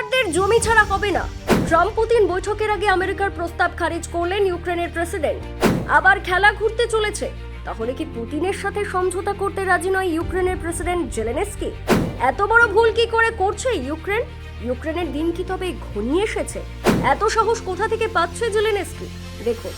দখলদারদের জমি ছাড়া হবে না। ট্রাম্প পুতিন বৈঠকের আগে আমেরিকার প্রস্তাব খারিজ করলেন ইউক্রেনের প্রেসিডেন্ট। আবার খেলা ঘুরতে চলেছে। তাহলে কি পুতিনের সাথে সমঝোতা করতে রাজি নয় ইউক্রেনের প্রেসিডেন্ট জেলেনেস্কি? এত বড় ভুল কি করে করছে ইউক্রেন? ইউক্রেনের দিন কি তবে ঘনিয়ে এসেছে? এত সাহস কোথা থেকে পাচ্ছে জেলেনেস্কি? দেখুন।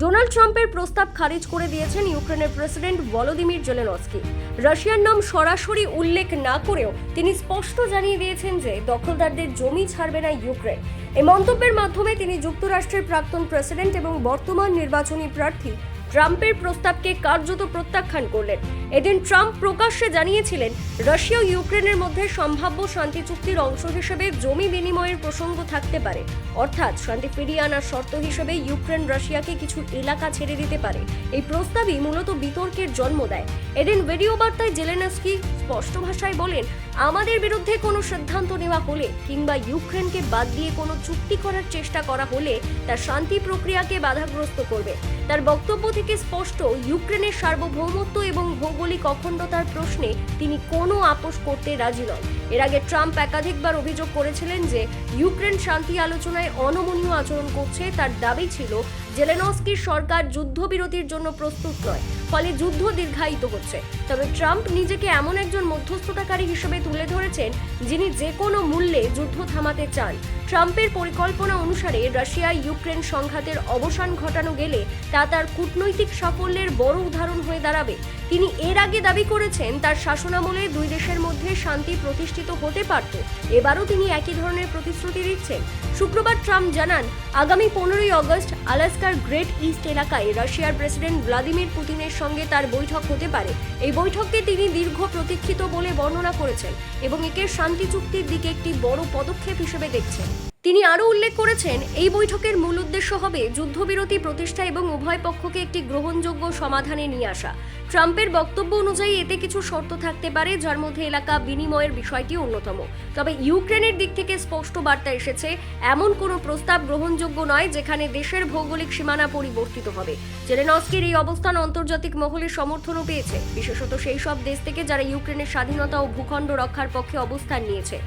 ডোনাল্ড ট্রাম্পের প্রস্তাব খারিজ করে দিয়েছেন ইউক্রেনের প্রেসিডেন্ট ভলোদিমির জেলেনস্কি। রাশিয়ার নাম সরাসরি উল্লেখ না করেও তিনি স্পষ্ট জানিয়ে দিয়েছেন যে দখলদারদের জমি ছাড়বে না ইউক্রেন। এই মন্তব্যের মাধ্যমে তিনি যুক্তরাষ্ট্রের প্রাক্তন প্রেসিডেন্ট এবং বর্তমান নির্বাচনী প্রার্থী ট্রাম্পের প্রস্তাবকে কার্যত প্রত্যাখ্যান করলেন। এদিন ট্রাম্প প্রকাশ্যে জানিয়েছিলেন, রাশিয়া ইউক্রেনের মধ্যে সম্ভাব্য শান্তি চুক্তির অংশ হিসেবে জমি বিনিময়ের প্রসঙ্গ থাকতে পারে। অর্থাৎ শান্তি ফিরিয়ে আনার শর্ত হিসেবে ইউক্রেন রাশিয়াকে কিছু এলাকা ছেড়ে দিতে পারে। এই প্রস্তাবই মূলত বিতর্কের জন্ম দেয়। এদিন ভিডিও বার্তায় জেলেনস্কি স্পষ্ট ভাষায় বলেন আমাদের বিরুদ্ধে কোনো সিদ্ধান্ত নেওয়া হলে কিংবা ইউক্রেনকে বাদ দিয়ে কোনো চুক্তি করার চেষ্টা করা হলে তার শান্তি প্রক্রিয়াকে বাধাগ্রস্ত করবে। তার বক্তব্য থেকে স্পষ্ট, ইউক্রেনের সার্বভৌমত্ব এবং ভৌগোলিক অখণ্ডতার প্রশ্নে তিনি কোনো আপোষ করতে রাজি নন। এর আগে ট্রাম্প একাধিকবার অভিযোগ করেছিলেন যে ইউক্রেন শান্তি আলোচনায় অনমনীয় আচরণ করছে। তার দাবি ছিল, জেলেনস্কির সরকার যুদ্ধবিরতির জন্য প্রস্তুত নয়, ফলে যুদ্ধ দীর্ঘায়িত হচ্ছে। তবে ট্রাম্প নিজেকে এমন একজন মধ্যস্থতাকারী হিসেবে তুলে ধরেছেন, যিনি যে কোনো মূল্যে যুদ্ধ থামাতে চান। ট্রাম্পের পরিকল্পনা অনুসারে রাশিয়া ইউক্রেন সংঘাতের অবসান ঘটানো গেলে তা তার কূটনৈতিক সাফল্যের বড় উদাহরণ হয়ে দাঁড়াবে। তিনি এর আগে দাবি করেছেন, তার শাসনামলে দুই দেশের মধ্যে শান্তি প্রতিষ্ঠিত হতে পারত। এবারও তিনি একই ধরনের প্রতিশ্রুতি দিচ্ছেন। শুক্রবার ট্রাম্প জানান, আগামী পনেরোই অগস্ট আলাস্কার গ্রেট ইস্ট এলাকায় রাশিয়ার প্রেসিডেন্ট ভ্লাদিমির পুতিনের সঙ্গে তার বৈঠক হতে পারে। এই বৈঠককে তিনি দীর্ঘ প্রতীক্ষিত বলে বর্ণনা করেছেন এবং একে শান্তি চুক্তির দিকে একটি বড় পদক্ষেপ হিসেবে দেখছেন। তিনি আরও উল্লেখ করেছেন, এই বৈঠকের মূল উদ্দেশ্য হবে যুদ্ধবিরতি প্রতিষ্ঠা এবং উভয় পক্ষকে একটি গ্রহণযোগ্য সমাধানে নিয়ে আসা। ট্রাম্পের বক্তব্য অনুযায়ী এতে কিছু শর্ত থাকতে পারে, যার মধ্যে এলাকা বিনিময়ের বিষয়টি অন্যতম। তবে ইউক্রেনের দিক থেকে স্পষ্ট বার্তা এসেছে, এমন কোনো প্রস্তাব গ্রহণযোগ্য নয় যেখানে দেশের ভৌগোলিক সীমানা পরিবর্তিত হবে। জেলেনস্কির এই অবস্থান আন্তর্জাতিক মহলের সমর্থনও পেয়েছে। বিশেষত সেই সব দেশ থেকে যারা ইউক্রেনের স্বাধীনতা ও ভূখণ্ড রক্ষার পক্ষে অবস্থান নিয়েছে।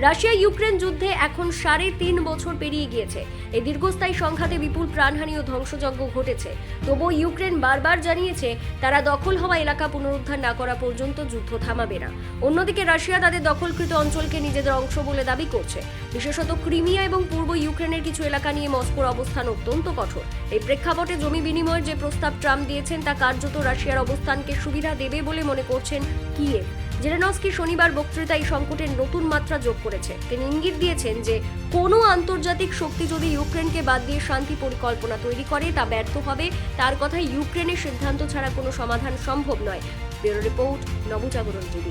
রাশিয়া ইউক্রেন যুদ্ধে এখন সাড়ে তিন বছর পেরিয়ে গিয়েছে। এই দীর্ঘস্থায়ী সংঘাতে বিপুল প্রাণহানি ও ধ্বংসযজ্ঞ ঘটেছে। তবুও ইউক্রেন বারবার জানিয়েছে, তারা দখল হওয়া এলাকা পুনরুদ্ধার না করা পর্যন্ত যুদ্ধ থামাবে না। অন্যদিকে রাশিয়া তাদের দখলকৃত অঞ্চলকে নিজেদের অংশ বলে দাবি করছে। বিশেষত ক্রিমিয়া এবং পূর্ব ইউক্রেনের কিছু এলাকা নিয়ে মস্কোর অবস্থান অত্যন্ত কঠোর। এই প্রেক্ষাপটে জমি বিনিময়ের যে প্রস্তাব ট্রাম্প দিয়েছেন, তা কার্যত রাশিয়ার অবস্থানকে সুবিধা দেবে বলে মনে করছেন কিয়েভ। জেলেনস্কি শনিবার বক্তৃতা এই সংকটের নতুন মাত্রা যোগ করেছে। তিনি ইঙ্গিত দিয়েছেন যে, কোনো আন্তর্জাতিক শক্তি যদি ইউক্রেনকে বাদ দিয়ে শান্তি পরিকল্পনা তৈরি করে, তা ব্যর্থ হবে। তার কথা ইউক্রেনের সিদ্ধান্ত ছাড়া কোনো সমাধান সম্ভব নয়। Bureau report, Nabajagaran TV.